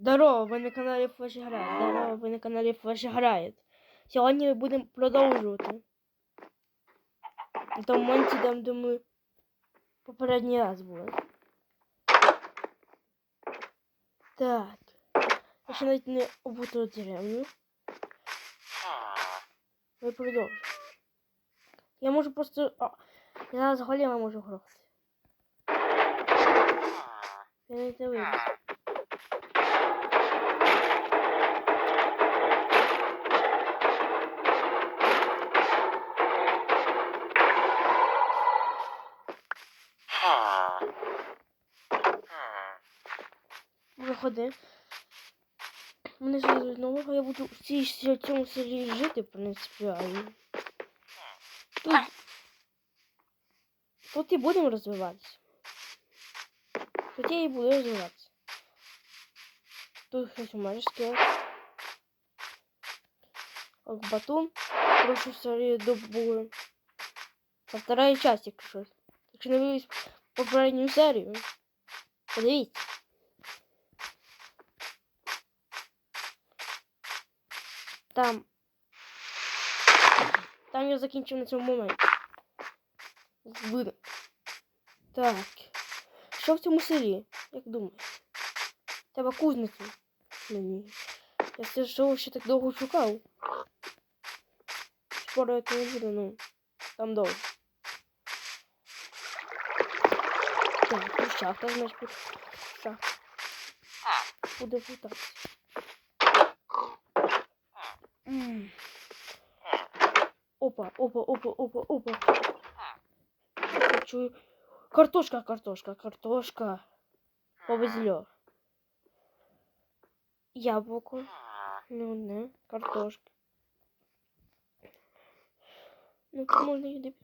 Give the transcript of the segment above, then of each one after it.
Здорово, ви на каналі Флеш Грає. Здорово, ви на каналі Флеш Грає. Сьогодні ми будемо продовжувати. На тому моменті, де ми попередній раз були. Так. Я ще навіть не обуту деревню. Ми продовжуємо. Я можу просто. А, я зараз голема можу грохати. Я не вийду. Виходи. Мене звідуть нового, я буду в цій цьому селі жити, в принципі, а тут, тут і будемо розвиватися. Тут я і буду розвиватися. Тут майже скелет. Ок, батун. Прошу серію добули. Це вторая часть, якщо щось. Якщо не вивіз попередню серію, подивіться. Там. Там я закінчив на цьому моменті. Видно. Так. Що в цьому селі? Як думаєш? Треба кузницю. Мені. Я все що ще так довго шукав. Скоро я не буду, ну. Там довго. Так, ну шахта, значить, шахта. Буде путатися. Опа, опа, опа, опа, опа. Чую. Картошка, картошка, картошка. Повезло. Яблоко. Ну, не, картошка. Ну, можно їди.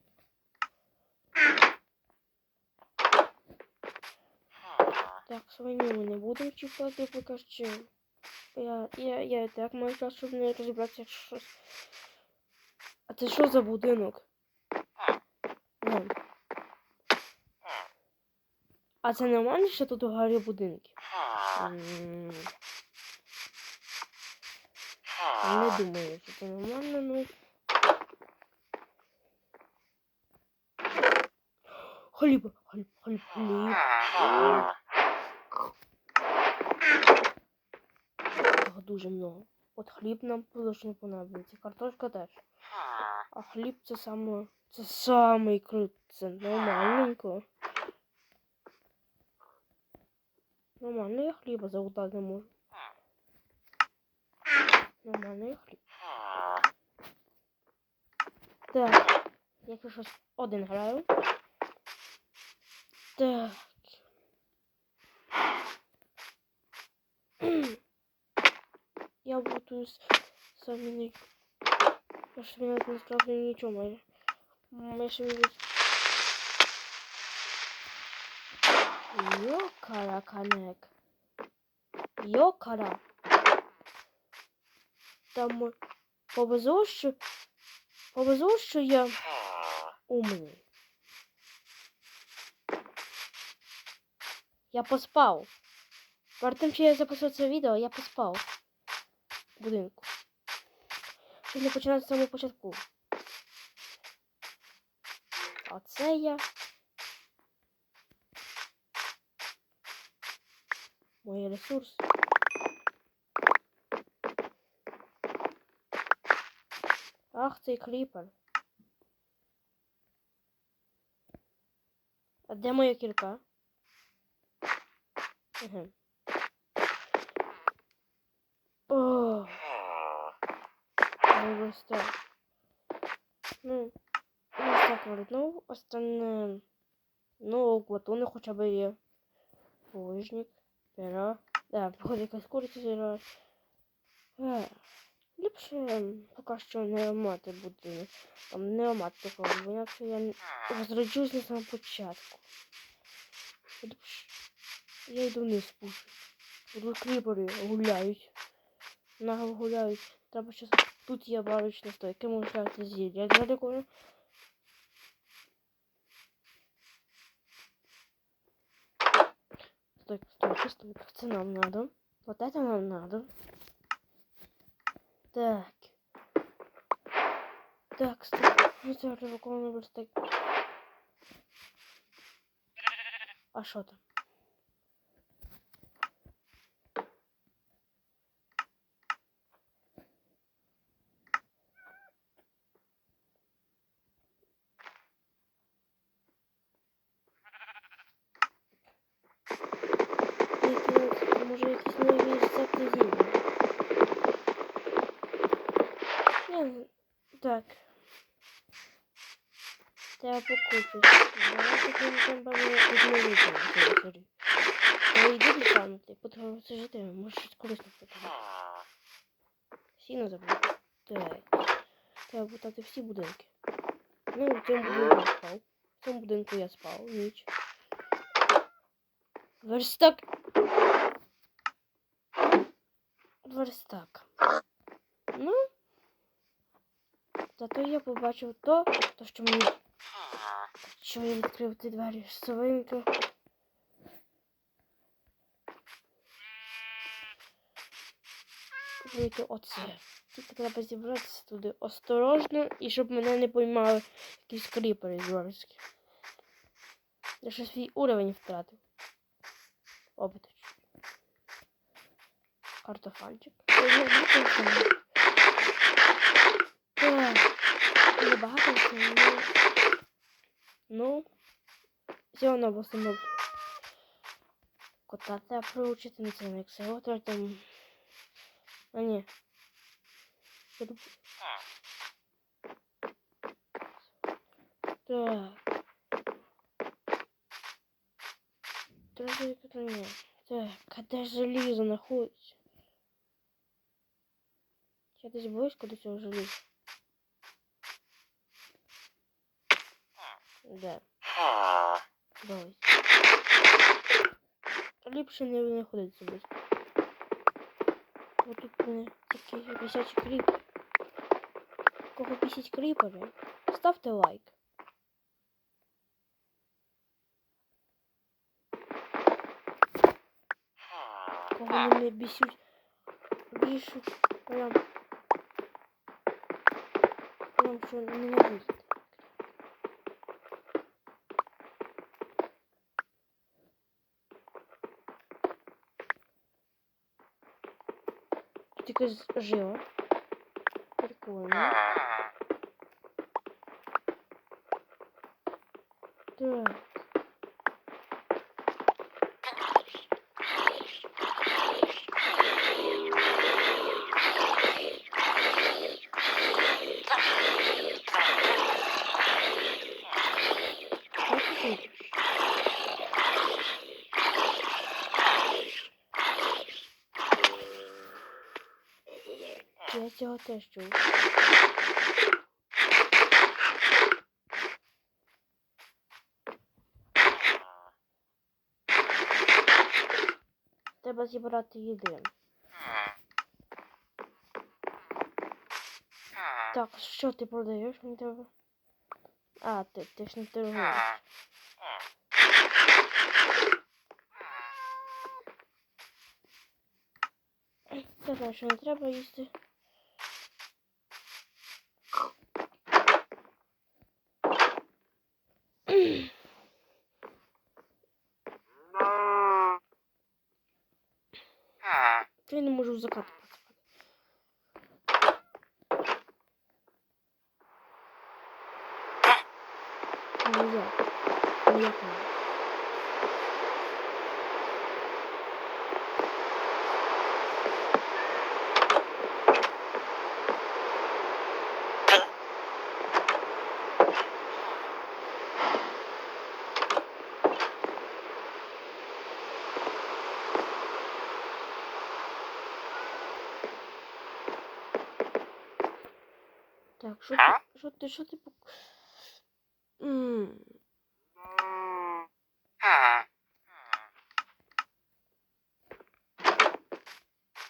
Так, свиню ми не будемо чіпати поки що. Я, я, я і так час, щоб не розібратися, якщо щось. А це що за будинок? Вон. А це нормально, що тут у горі будинки? М, Не думаю, що це нормально, ну. Хліб, хліб, хліб, хліб. Його дуже много. От хліб нам точно понадобиться. Картошка теж. А хліб це саме. Це самий крут. Це нормальненько. Нормально я хліба залутати не можу. Нормально я хліб. Так. Якщо щось один граю. Так. Я буду с- навіть не справді нічого від... Йокара канек. Йокара. Там повезло, що повезло, що я умний. Я поспав. Перед тим, що я записав це відео, я поспав будинку. Не починати з самого початку. А це я. Мої ресурси. Ах, цей кріпер. А де моя кірка? Ага. О, так. Ну, ось так говорить. Ну, остальне. Ну, глатуни хоча б є. Лыжник, пера. Да, походу якась куриця зіра. Е, Ліпше поки що не мати буде. Там не мати такого, бо інакше я не- розраджусь на самому початку. Я йду вниз спущу. Тут кріпери гуляють. Наго гуляють. Треба щас... Тут є барочна стойка, можна взяти зілля для такого. Стой, стой, стой, це нам надо. Вот это нам надо. Так. Так, стоп. Не треба виконувати верстак. А що там? Я спав. В цьому будинку я спав, ніч. Верстак. Верстак. Ну. Зато я побачив то, то що мені. Що я відкрив ті двері совинки. Тільки оце. Тільки треба зібратися туди осторожно і щоб мене не поймали якісь кріпери жорсткі. Я ще свій уровень втратив. Обиточ. Картофанчик. Я не бачив, що мені. Так. Не багато всього, ну. Ну. Все одно в. Кота треба приучити на це, як село, там. А ні. Я тут- Так. Треба як ні. Так, а де желізо знаходиться? Я десь близько до цього желіза. Де? Давай. Ліпше не знаходиться близько. Ось тут мене такі висячі кріпи. Кого бісять кріпери? Ставте лайк. Кого вони бісють, бішуть, прям, прям що ненавидять. Тут якась жила. 滚 Теж чув. Треба зібрати їди. Так, що ти продаєш? Мені треба. А, ти, ти ж не торгуєш. Знаю, що не треба їсти. Я не можу в закат потрапити. Нельзя. Ніяк не. Так, що ти, що ти, що ти пок...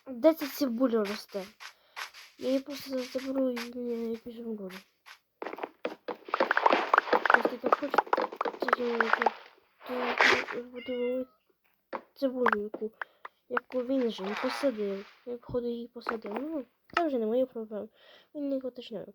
Де ця цибуля росте? Я її просто заберу і не в гору. Якщо так то буду цибулю, яку яку він же і посадив. Я, походу, її посадив. Ну, це вже не мої проблеми. Він не уточняє. Так,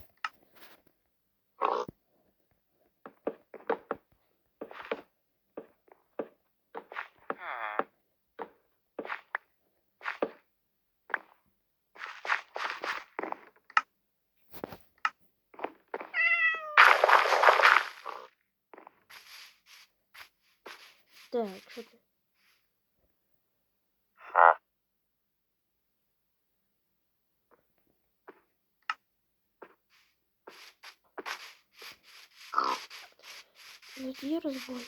Вот є розбой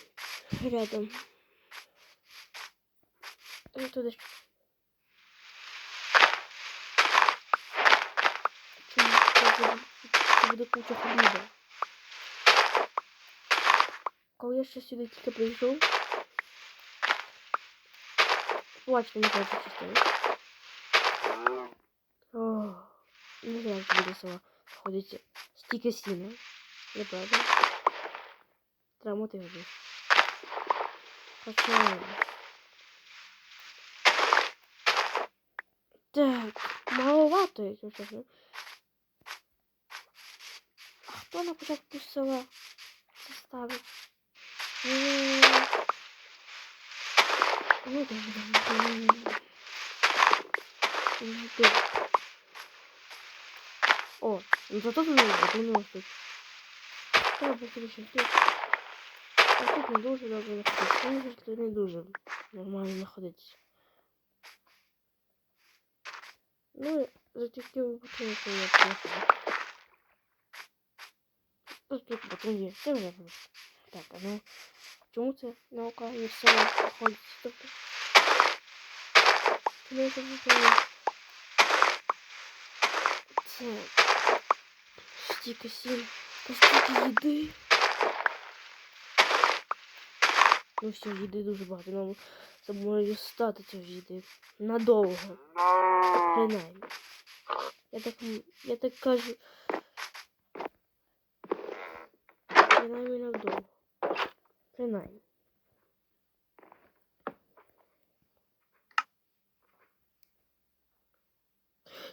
рядом. Ну туди ж. Чому це буде, це буде куча хліба? Коли я ще сюди тільки прийшов, Плачте, не знаю, частину. О, не знаю, як буде села. Ходить стільки сіна. Неправда. Треба мотивувати. Почали. Так, маловато, якщо чесно. А хто на початку села це ставить? М, Ну. М. Ну, добре. О, ну зато тут не задумалось тут. Треба більше тут. А тут не дуже добре знаходиться. Мені тут не дуже нормально знаходиться. Ну, за тільки випадки, що я плохо. Ось тут потім є. Це вже буде. Так, а ну. Чому це наука не все виходить? Тобто. Чому це не Це стільки сім та стільки їди. Ну все, їди дуже багато. Нам це може стати цього їди. Надовго. Принаймні. Я так, я так кажу. Принаймні надовго. Принаймні.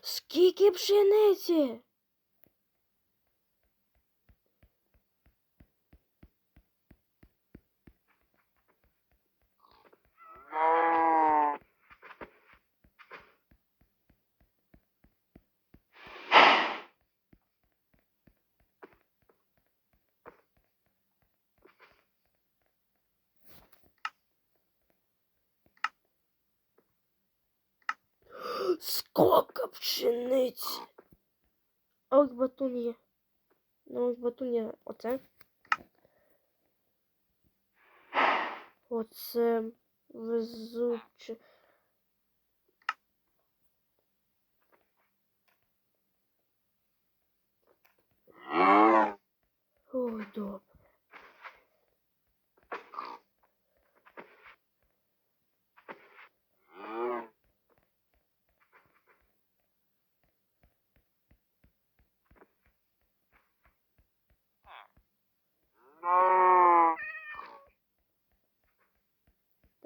Скільки пшениці? Сколько пшениці? А ось батон є. Ну, ось батон є. Оце. Оце везуче. Ой, добре.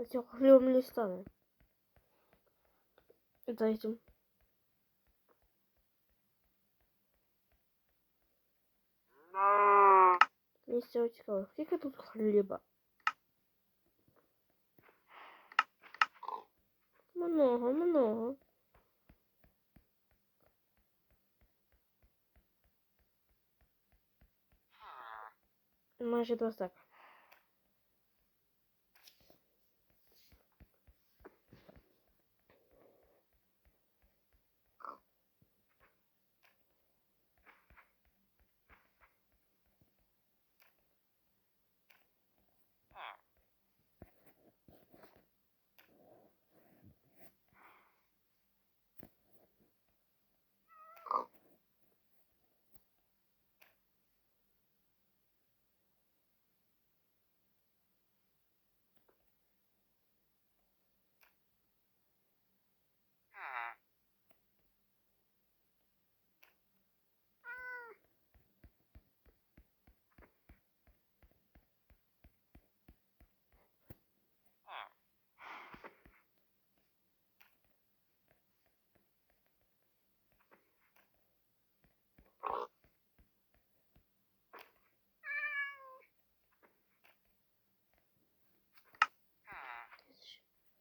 Та цього хліба мені стане. Дайте. Мені з цього цікаво. Скільки тут хліба? Много, много. Майже два стака.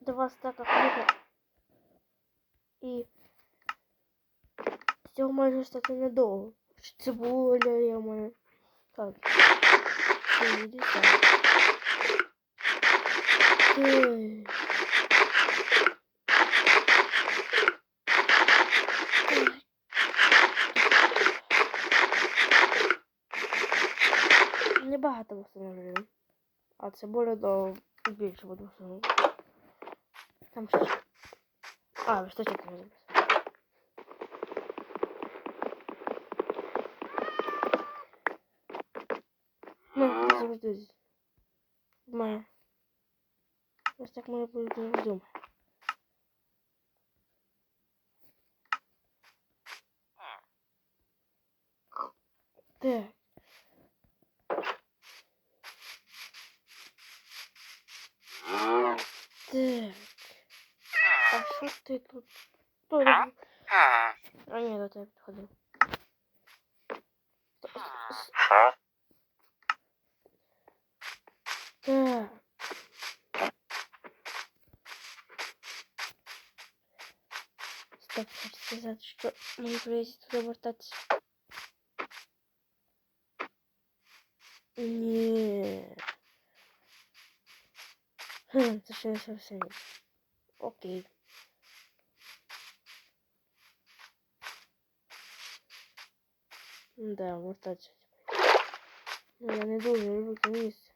Два стака хліба. І з цього може стати недовго. Цибуля в мене. Так. Це. Ти. Небагато встановлюємо. А цибуля до більше буду встановлювати. Там ще. А, верстачок не записав. Ну, завжди має. Ось так має бути вдома. Так. А що ти тут? Хто тут? А ні, до тебе підходив. Так. Стоп, хочу сказати, що мені прийдеться туди вертатися. Ні. Хм, це ще не зовсім. Окей. Да, вертатися. Ну, я не дуже люблю це місце.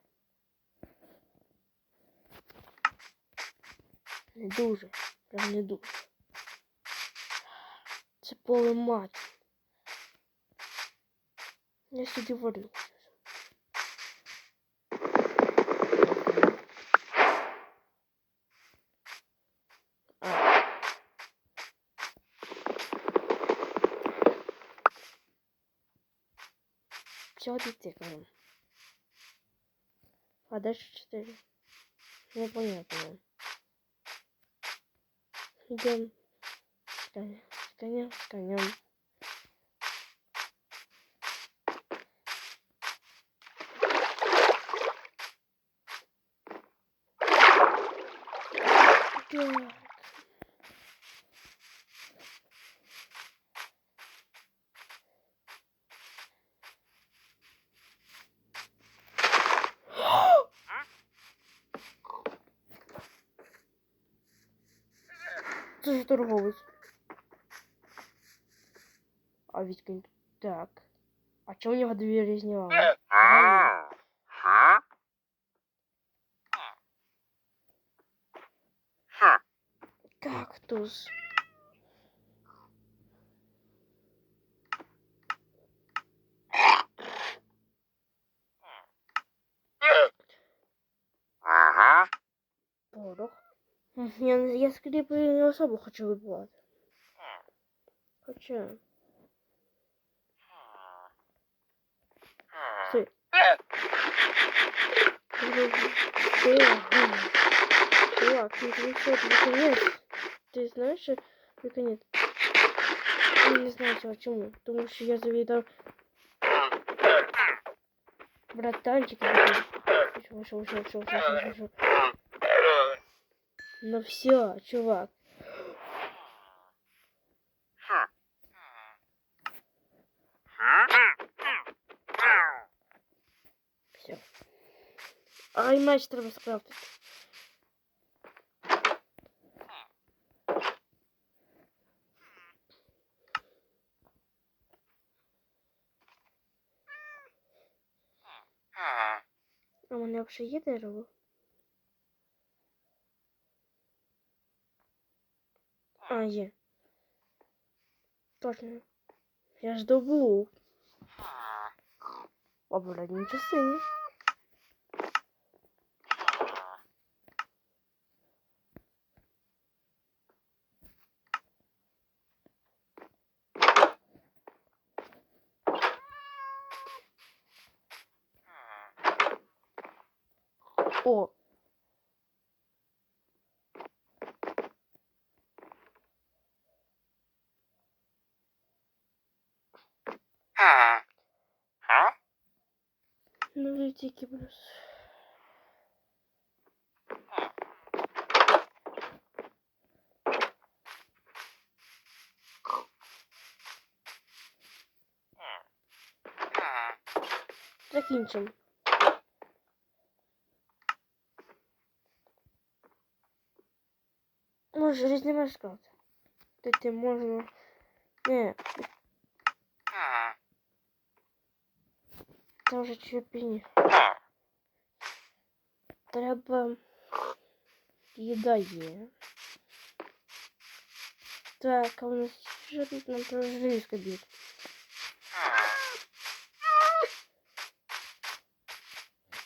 Не дуже. Прям не дуже. Це поле мать. Я сюди вернуся. А. Все, тыкаем. А дальше 4. Непонятно. Идем. С коня, с коня, с конем. Так. Це ж торговець. А відкинь. Так. А чому у нього дві різні лави? Кактус. скрипы не особо хочу выбивати. Хочу. Стой. Ну ты. ты Ты. Ты. Ты знаешь, наконец. Ты. не знаю, типа, почему. Потому что я завидал братанчика. Ушел, ушел, ушел, ушел, ушел, ушел. Ну все, чувак. Все. Ай, меч треба скрафтити. А у мене взагалі є дерево? А, є. Точно. Я ж добув. В обратній частині. тільки плюс. Закінчимо. Може, різні сказати. Ти можна... Не, Це вже чепінь. Треба. Їда є. Так, а у нас що тут нам про желізка б'ють?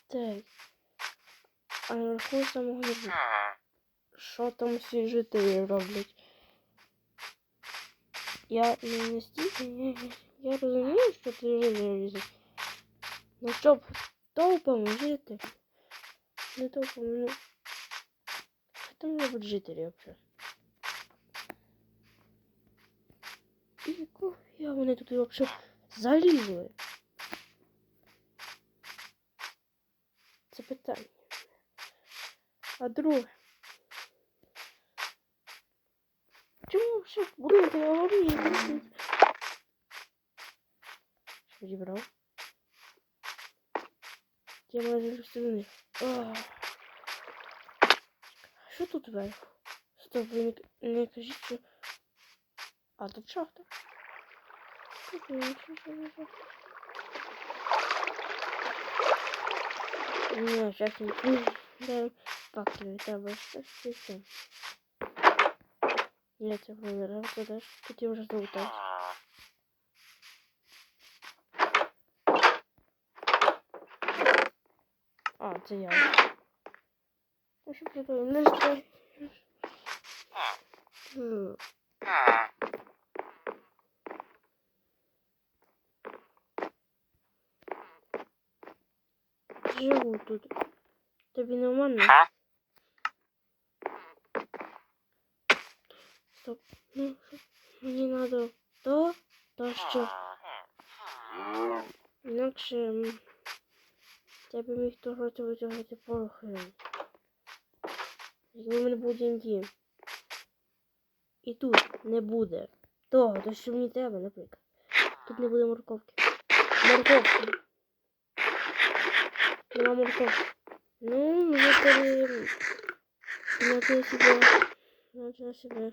Так. А наверху самого не. Що там всі жителі роблять? Я не настільки, я, я розумію, що ти жителі різать. Ну щоб толпами жити. Не толпами, ну. Що там роблять жителі взагалі? І яку я вони тут взагалі залізли? Це питання. А друге. Чому все будинки аварії? Що зібрав? Я майже розстріляний. Що тут вверху? Стоп, ви не, не кажіть, що... А, тут шахта. Тут нічого не знаю. Ні, зараз не Да, пакли, треба щось все. Я цього не нравится, да? Тут я вже Залутав. А, це я. Ну що прикольно, не строй. Хм. Живу тут. Тобі нормально? Стоп. Ну, що? Мені надо то, то що. Інакше м, я би міг трохи витягати порохи. Якби в мене був DMD. І тут не буде того, то що мені треба, наприклад. Тут не буде морковки. Морковки. Нема морковки. Ну, мне пере... Надо себе... Надо себе...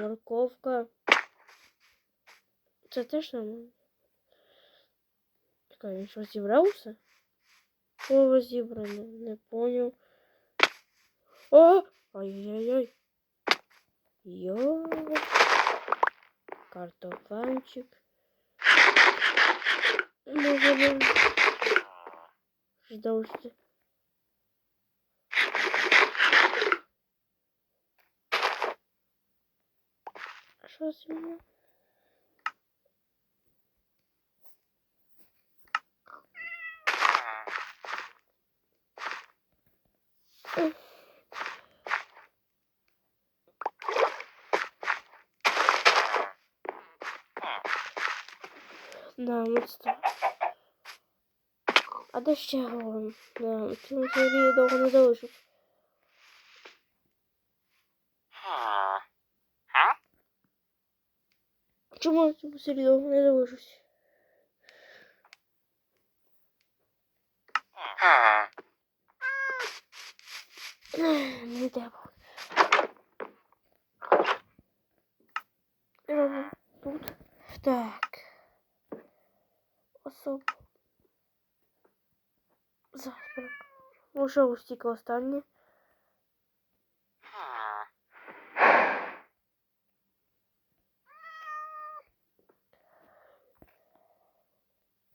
Морковка. Це теж нормально. Чекай, він що зібрався? О, розібране, не понял. О! Ай-яй-яй. Йо. Картофанчик. Може би... Ждал, что... А что с меня? Да, вот что. А де ще говоримо? Да, цьому серії довго не залишить. Чому я цьому долго довго не залишусь? Зараз. Уже устікло останнє.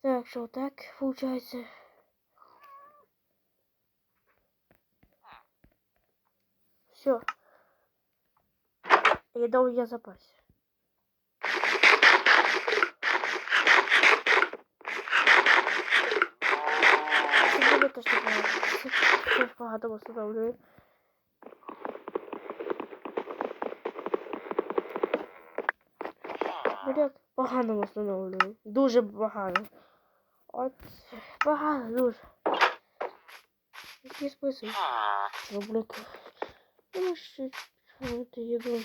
Так, що так получается. Все. Я дал я запас. Непогано. Це теж багато встановлює. Блять, погано встановлюю. Дуже погано. От погано дуже. Який список? Роблю. Ну, ще чого-то їду.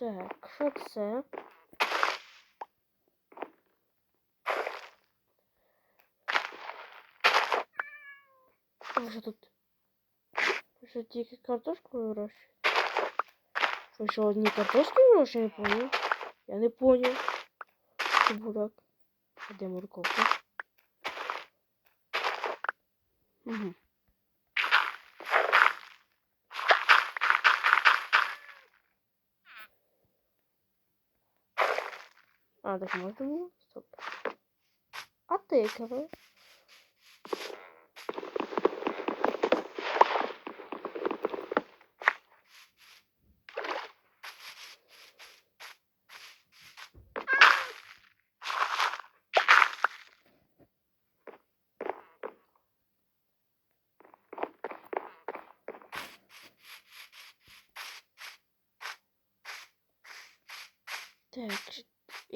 Так, що це? Що тут? Що тільки картошку вирощують? Що, що одні картошки вирощують? Я не понял. Я не понял. Ти бурак. Де морковка? Угу. А, так можна було? Стоп. А тикали?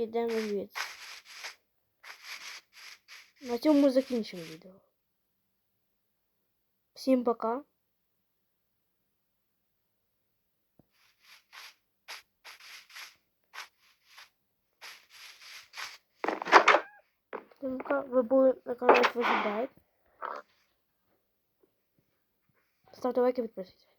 ідемо звідси. На цьому закінчимо відео. Всім пока. Всім пока. Ви були на каналі Твій Гайд. Ставте лайки, підписуйтесь.